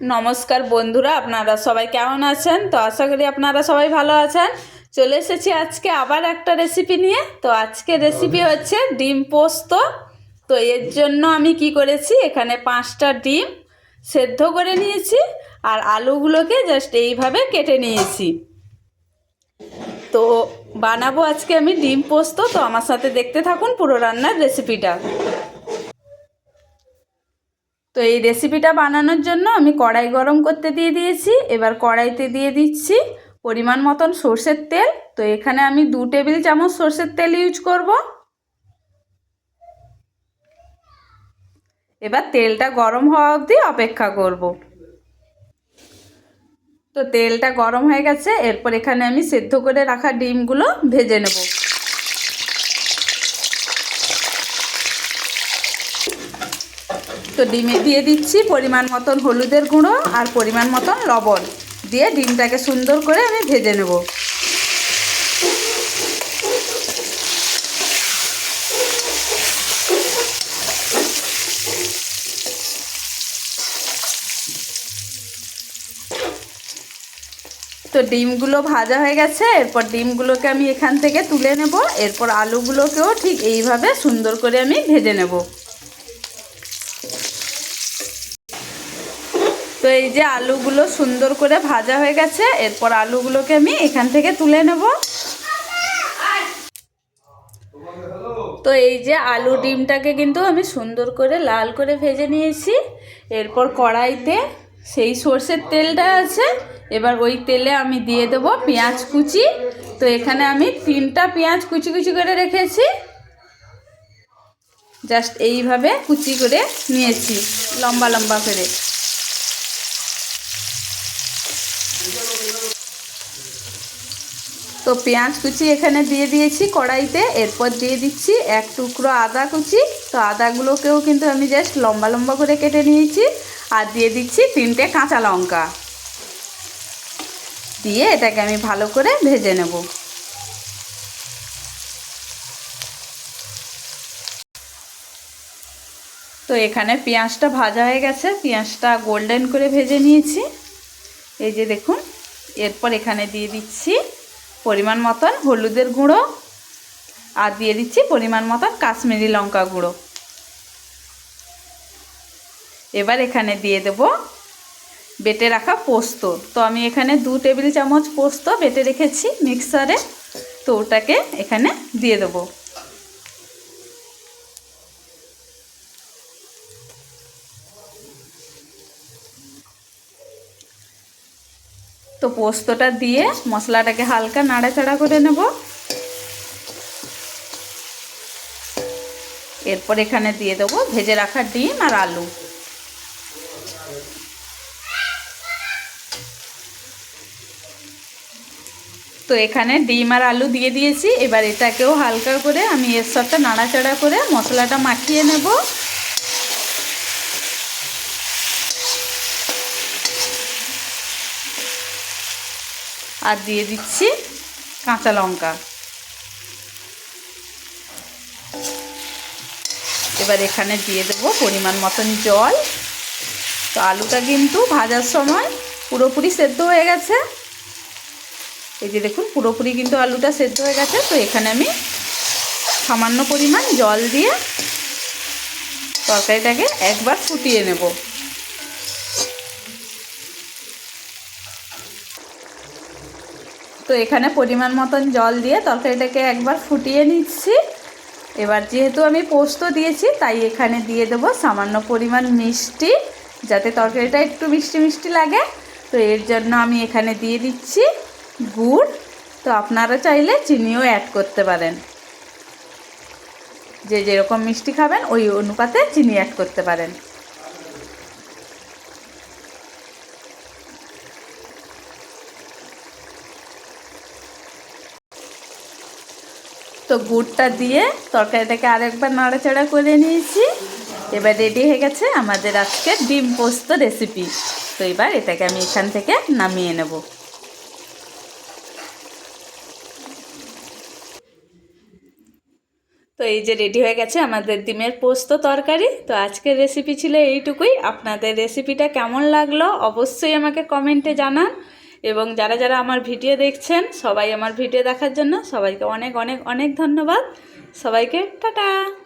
নমস্কার বন্ধুরা আপনারা সবাই কেমন আছেন? তো আশা করি আপনারা সবাই ভালো আছেন। চলে এসেছি আজকে আবার একটা রেসিপি নিয়ে। তো আজকে রেসিপি হচ্ছে ডিম পোস্ত। তো এর জন্য আমি কি করেছি এখানে পাঁচটা ডিম সেদ্ধ করে নিয়েছি আর আলুগুলোকে জাস্ট এইভাবে কেটে নিয়েছি। তো বানাবো আজকে আমি ডিম পোস্ত। তো আমার সাথে দেখতে থাকুন পুরো রান্নার রেসিপিটা তো এই রেসিপিটা বানানোর জন্য আমি কড়াই গরম করতে দিয়ে দিয়েছি। এবার কড়াইতে দিয়ে দিচ্ছি পরিমাণ মতন সর্ষের তেল। তো এখানে আমি দু টেবিল চামচ সর্ষের তেল ইউজ করব। এবার তেলটা গরম হওয়া অবধি অপেক্ষা করব। তো তেলটা গরম হয়ে গেছে। এরপর এখানে আমি সেদ্ধ করে রাখা ডিমগুলো ভেজে নেব। তো ডিমে দিয়ে দিচ্ছি পরিমাণ মতন হলুদের গুঁড়ো আর পরিমাণ মতন লবণ। দিয়ে ডিমটাকে সুন্দর করে আমি ভেজে নেব। তো ডিমগুলো ভাজা হয়ে গেছে, এরপর ডিমগুলোকে আমি এখান থেকে তুলে নেব। এরপর আলুগুলোকেও ঠিক এইভাবে সুন্দর করে আমি ভেজে নেব। তো এই যে আলুগুলো সুন্দর করে ভাজা হয়ে গেছে, এরপর আলুগুলোকে আমি এখান থেকে তুলে নেব। তো এই যে আলু ডিমটাকে কিন্তু আমি সুন্দর করে লাল করে ভেজে নিয়েছি, এরপর কড়াইতে সেই সর্ষের তেলটা আছে, এবার ওই তেলে আমি দিয়ে দেবো পেঁয়াজ কুচি। তো এখানে আমি তিনটা পেঁয়াজ কুচি কুচি করে রেখেছি, জাস্ট এইভাবে কুচি করে নিয়েছি, লম্বা লম্বা করে। তো পেঁয়াজ কুচি এখানে দিয়ে দিয়েছি কড়াইতে। এরপর দিয়ে দিচ্ছি এক টুকরো আদা কুচি। তো আদাগুলোকেও কিন্তু আমি জাস্ট লম্বা লম্বা করে কেটে নিয়েছি। আর দিয়ে দিচ্ছি তিনটে কাঁচা লঙ্কা। দিয়ে এটাকে আমি ভালো করে ভেজে নেব। তো এখানে পেঁয়াজটা ভাজা হয়ে গেছে। পেঁয়াজটা গোল্ডেন করে ভেজে নিয়েছি। এই যে দেখুন, এরপর এখানে দিয়ে দিচ্ছি পরিমাণ মতন হলুদের গুঁড়ো আর দিয়ে দিচ্ছি পরিমাণ মতন কাশ্মীরি লঙ্কা গুঁড়ো। এবার এখানে দিয়ে দেব বেটে রাখা পোস্ত। তো আমি এখানে দু টেবিল চামচ পোস্ত বেটে রেখেছি মিক্সারে। তো ওটাকে এখানে দিয়ে দেবো। তো পোস্তটা দিয়ে মশলাটাকে হালকা নাড়াচাড়া করে নেব। এরপর এখানে দিয়ে দেবো ভেজে রাখা ডিম আর আলু। তো এখানে ডিম আর আলু দিয়ে দিয়েছি, এবার এটাকেও হালকা করে আমি এর সাথে নাড়াচাড়া করে মশলাটা মাখিয়ে নেব। আর দিয়ে দিচ্ছি কাঁচা লঙ্কা। এবার এখানে দিয়ে দেবো পরিমাণ মতন জল। তো আলুটা কিন্তু ভাজার সময় পুরোপুরি সেদ্ধ হয়ে গেছে। এই যে দেখুন, পুরোপুরি কিন্তু আলুটা সেদ্ধ হয়ে গেছে। তো এখানে আমি সামান্য পরিমাণ জল দিয়ে তরকারিটাকে একবার ফুটিয়ে নেব। তো এখানে পরিমাণ মতন জল দিয়ে তরকারিটাকে একবার ফুটিয়ে নিচ্ছি। এবার যেহেতু আমি পোস্ত দিয়েছি, তাই এখানে দিয়ে দেবো সামান্য পরিমাণ মিষ্টি, যাতে তরকারিটা একটু মিষ্টি মিষ্টি লাগে। তো এর জন্য আমি এখানে দিয়ে দিচ্ছি গুড়। তো আপনারা চাইলে চিনিও অ্যাড করতে পারেন। যে যেরকম মিষ্টি খাবেন, ওই অনুপাতে চিনি অ্যাড করতে পারেন। তো গুড়টা দিয়ে তরকারিটাকে আরেকবার নাড়াচাড়া করে নিয়েছি। এবার রেডি হয়ে গেছে আমাদের আজকে ডিম পোস্ত রেসিপি তো এবার এটাকে আমি এখান থেকে নামিয়ে নেব। তো এই যে রেডি হয়ে গেছে আমাদের ডিমের পোস্ত তরকারি। তো আজকের রেসিপি ছিল এইটুকুই। আপনাদের রেসিপিটা কেমন লাগল অবশ্যই আমাকে কমেন্টে জানান। এবং যারা যারা আমার ভিডিও দেখছেন, সবাই আমার ভিডিও দেখার জন্য সবাইকে অনেক অনেক অনেক ধন্যবাদ। সবাইকে টাটা।